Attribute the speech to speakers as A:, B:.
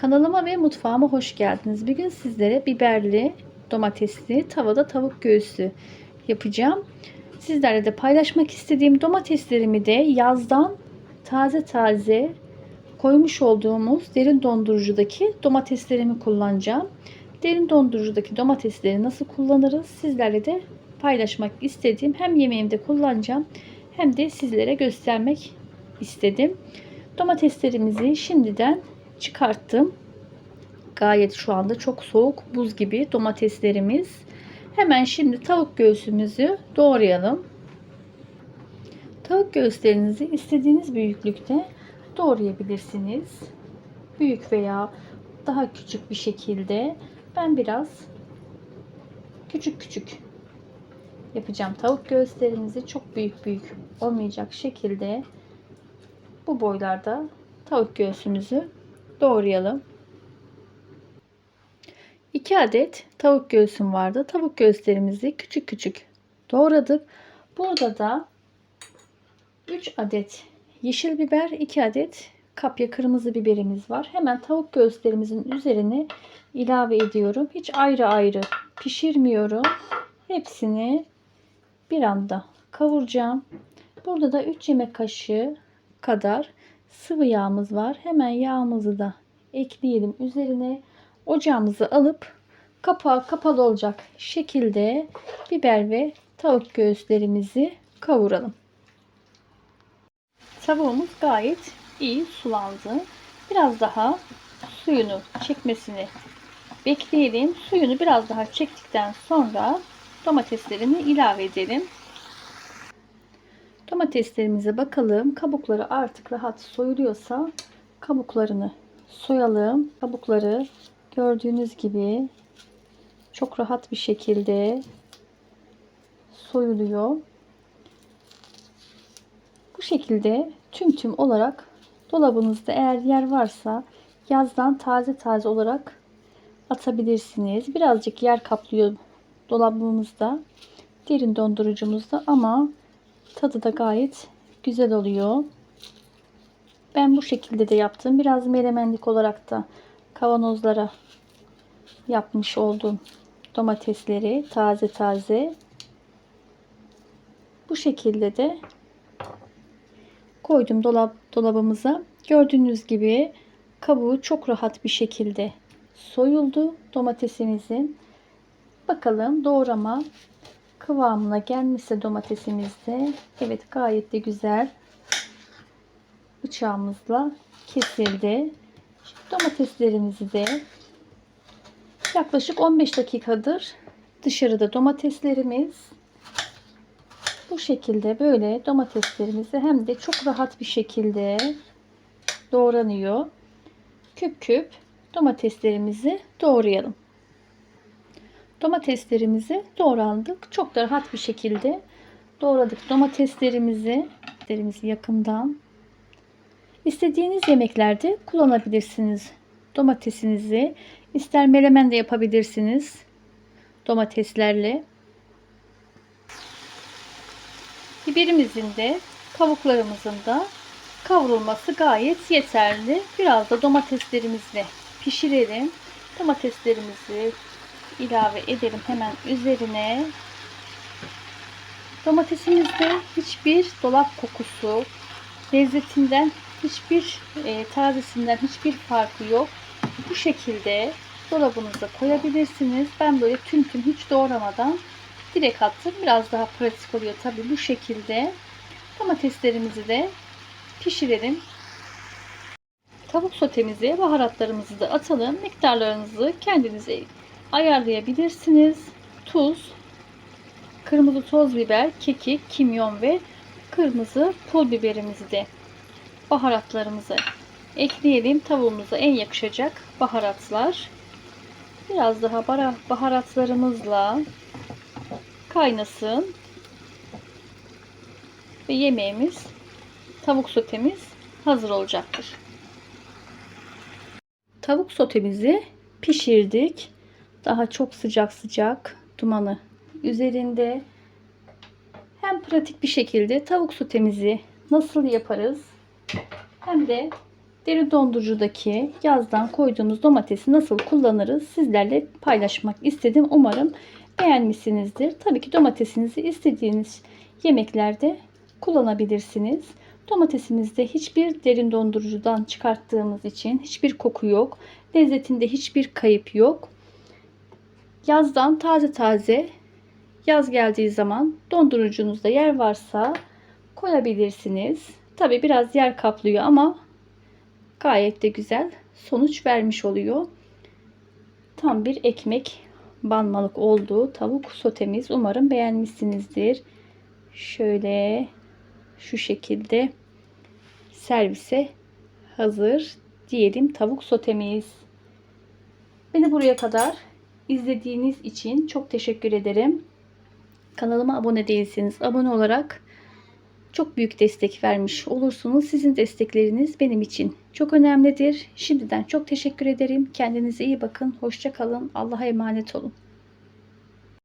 A: Kanalıma ve mutfağıma hoş geldiniz. Bugün sizlere biberli, domatesli, tavada tavuk göğsü yapacağım. Sizlerle de paylaşmak istediğim domateslerimi de yazdan taze taze koymuş olduğumuz derin dondurucudaki domateslerimi kullanacağım. Derin dondurucudaki domatesleri nasıl kullanırız sizlerle de paylaşmak istedim. Hem yemeğimde kullanacağım hem de sizlere göstermek istedim. Domateslerimizi şimdiden çıkarttım. Gayet şu anda çok soğuk buz gibi domateslerimiz. Hemen şimdi tavuk göğsümüzü doğrayalım. Tavuk göğüslerinizi istediğiniz büyüklükte doğrayabilirsiniz. Büyük veya daha küçük bir şekilde. Ben biraz küçük küçük yapacağım. Tavuk göğüslerinizi çok büyük büyük olmayacak şekilde bu boylarda tavuk göğsümüzü doğrayalım. 2 adet tavuk göğsüm vardı. Tavuk göğüslerimizi küçük küçük doğradık. Burada da 3 adet yeşil biber, 2 adet kapya kırmızı biberimiz var. Hemen tavuk göğüslerimizin üzerine ilave ediyorum. Hiç ayrı ayrı pişirmiyorum. Hepsini bir anda kavuracağım. Burada da 3 yemek kaşığı kadar sıvı yağımız var. Hemen yağımızı da ekleyelim üzerine. Ocağımızı alıp kapağı kapalı olacak şekilde biber ve tavuk göğüslerimizi kavuralım. Tavuğumuz gayet iyi sulandı. Biraz daha suyunu çekmesini bekleyelim. Suyunu biraz daha çektikten sonra domateslerini ilave edelim. Domateslerimize bakalım. Kabukları artık rahat soyuluyorsa kabuklarını soyalım. Kabukları gördüğünüz gibi çok rahat bir şekilde soyuluyor. Bu şekilde tüm tüm olarak dolabınızda eğer yer varsa yazdan taze taze olarak atabilirsiniz. Birazcık yer kaplıyor dolabımızda, derin dondurucumuzda ama tadı da gayet güzel oluyor. Ben bu şekilde de yaptım. Biraz melemenlik olarak da kavanozlara yapmış oldum domatesleri taze taze. Bu şekilde de koydum dolap dolabımıza. Gördüğünüz gibi kabuğu çok rahat bir şekilde soyuldu domatesimizin. Bakalım doğrama kıvamına gelmişse domatesimizde. Evet gayet de güzel bıçağımızla kesildi. Domateslerimizi de yaklaşık 15 dakikadır dışarıda domateslerimiz bu şekilde böyle domateslerimizi hem de çok rahat bir şekilde doğranıyor. Küp küp domateslerimizi doğrayalım. Domateslerimizi doğrandık. Çok da rahat bir şekilde doğradık domateslerimizi. Domateslerimizi yakından. İstediğiniz yemeklerde kullanabilirsiniz. Domatesinizi ister melemen de yapabilirsiniz. Domateslerle. Biberimizin de kabuklarımızın da kavrulması gayet yeterli. Biraz da domateslerimizle pişirelim. Domateslerimizi ilave edelim hemen üzerine. Domatesimizde hiçbir dolap kokusu, lezzetinden hiçbir e, tazesinden hiçbir farkı yok. Bu şekilde dolabınıza koyabilirsiniz. Ben böyle tüm tüm hiç doğramadan direkt attım. Biraz daha pratik oluyor tabi bu şekilde. Domateslerimizi de pişirelim. Tavuk sotemize baharatlarımızı da atalım. Miktarlarınızı kendinize ayarlayabilirsiniz. Tuz, kırmızı toz biber, kekik, kimyon ve kırmızı pul biberimizi de baharatlarımızı ekleyelim. Tavuğumuza en yakışacak baharatlar. Biraz daha baharatlarımızla kaynasın. Ve yemeğimiz tavuk sotemiz hazır olacaktır. Tavuk sotemizi pişirdik. Daha çok sıcak sıcak dumanı üzerinde. Hem pratik bir şekilde tavuk sotemizi nasıl yaparız hem de derin dondurucudaki yazdan koyduğumuz domatesi nasıl kullanırız sizlerle paylaşmak istedim. Umarım beğenmişsinizdir. Tabii ki domatesinizi istediğiniz yemeklerde kullanabilirsiniz. Domatesimizde hiçbir derin dondurucudan çıkarttığımız için hiçbir koku yok. Lezzetinde hiçbir kayıp yok. Yazdan taze taze yaz geldiği zaman dondurucunuzda yer varsa koyabilirsiniz. Tabi biraz yer kaplıyor ama gayet de güzel sonuç vermiş oluyor. Tam bir ekmek banmalık olduğu tavuk sotemiz. Umarım beğenmişsinizdir. Şöyle şu şekilde servise hazır diyelim tavuk sotemiz. Beni buraya kadar izlediğiniz için çok teşekkür ederim. Kanalıma abone değilseniz abone olarak çok büyük destek vermiş olursunuz. Sizin destekleriniz benim için çok önemlidir. Şimdiden çok teşekkür ederim. Kendinize iyi bakın. Hoşça kalın. Allah'a emanet olun.